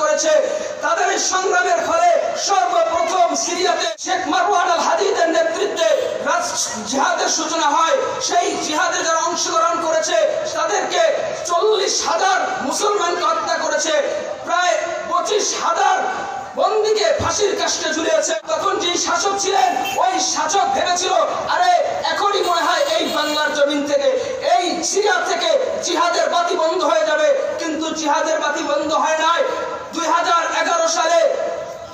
করেছে। তাদের এই সংগ্রামের ফলে সর্বপ্রথম সিরিয়াতে শেখ মারওয়ান আল হাদিদের নেতৃত্বে জিহাদের সূচনা হয়। সেই জিহাদে যারা অংশগ্রহণ করেছে, তাদেরকে চল্লিশ হাজার মুসলমানকে হত্যা করেছে। প্রায় পঁচিশ হাজার বন্দিকে ফাঁসির কাষ্টে ঝুলিয়েছে। তখন যে শাসক ছিলেন, ওই শাসক ভেবেছিল, আরে, এখনই মনে হয় এই বাংলার জমিন থেকে, এই সিরিয়া থেকে জিহাদের বাতি বন্ধ হয়ে যাবে। জিহাদের বাতি বন্ধ হয় নাই। দুই হাজার এগারো সালে,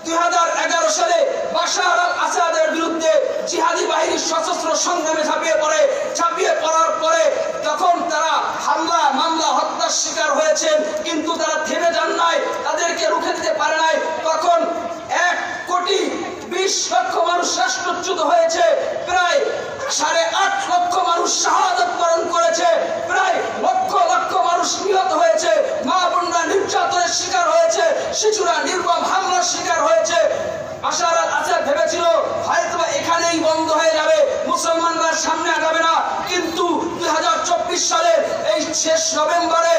দুই হাজার এগারো সালে বাশার আল আসাদের বিরুদ্ধে জিহাদি বাহিনীর সশস্ত্র সংগ্রামে ঝাঁপিয়ে পড়ে। ঝাঁপিয়ে পড়ার পরে তখন তারা হামলা, মামলা, হত্যার শিকার হয়েছেন, কিন্তু তারা থেমে যান নাই, তাদেরকে রুখে দিতে পারে নাই। তখন এক কোটি বিশ লক্ষ মানুষ রাষ্ট্রচ্যুত হয়েছে, প্রায় সাড়ে আট লক্ষ মানুষ শাহাদত বরণ করেছে প্রায় লক্ষ লক্ষ মানুষ নিহত হয়েছে মা বোনরা নির্যাতনের শিকার হয়েছে শিশুরা নির্মম হামলার শিকার হয়েছে আশার আল ভেবেছিল হয়তো এখানেই বন্ধ হয়ে যাবে, মুসলমানরা সামনে আগাবে না। কিন্তু দুই হাজার চব্বিশ সালে এই শেষ নভেম্বরে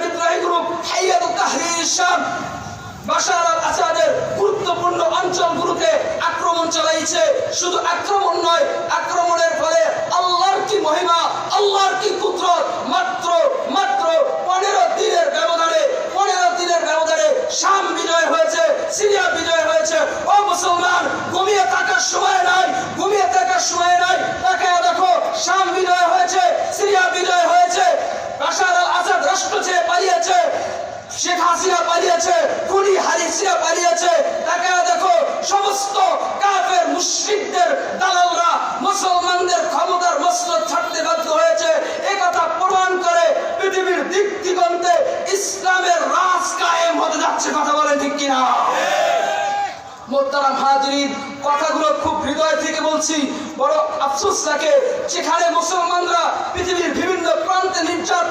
বিদ্রোহী group Hayat Tahrir Islam Bashar আসাদের গুরুত্বপূর্ণ অঞ্চলগুলোতে আক্রমণ চালাইছে। শুধু আক্রমণ নয়, আক্রমণের ফলে আল্লাহর কি মহিমা, আল্লাহর কি কুদরত, মাত্র মুশরিকদের দালালরা মুসলমানদের ক্ষমতার মসনদ ছাড়তে বাধ্য হয়েছে। এ কথা প্রমাণ করে পৃথিবীর দিক দিগন্তে ইসলামের রাজ কায়েম হতে যাচ্ছে, কথা বলেন ঠিক কিনা? মোত্তারাম হাজরিন, কথাগুলো খুব হৃদয় থেকে বলছি। বড় আফসোস লাগে যেখানে মুসলমানরা পৃথিবীর বিভিন্ন প্রান্তে নির্যাতিত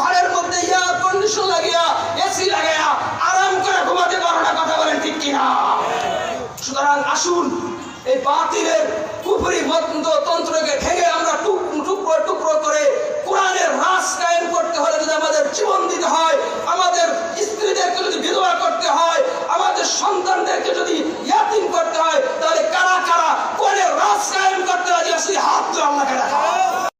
ঘরের মধ্যে এয়ার কন্ডিশন লাগিয়া এসি লাগাইয়া, আরাম করে ঘুমাতে পারো না, কথা বলেন ঠিক কিনা? সুতরাং আসুন, এই বাতিলের কুফরি মত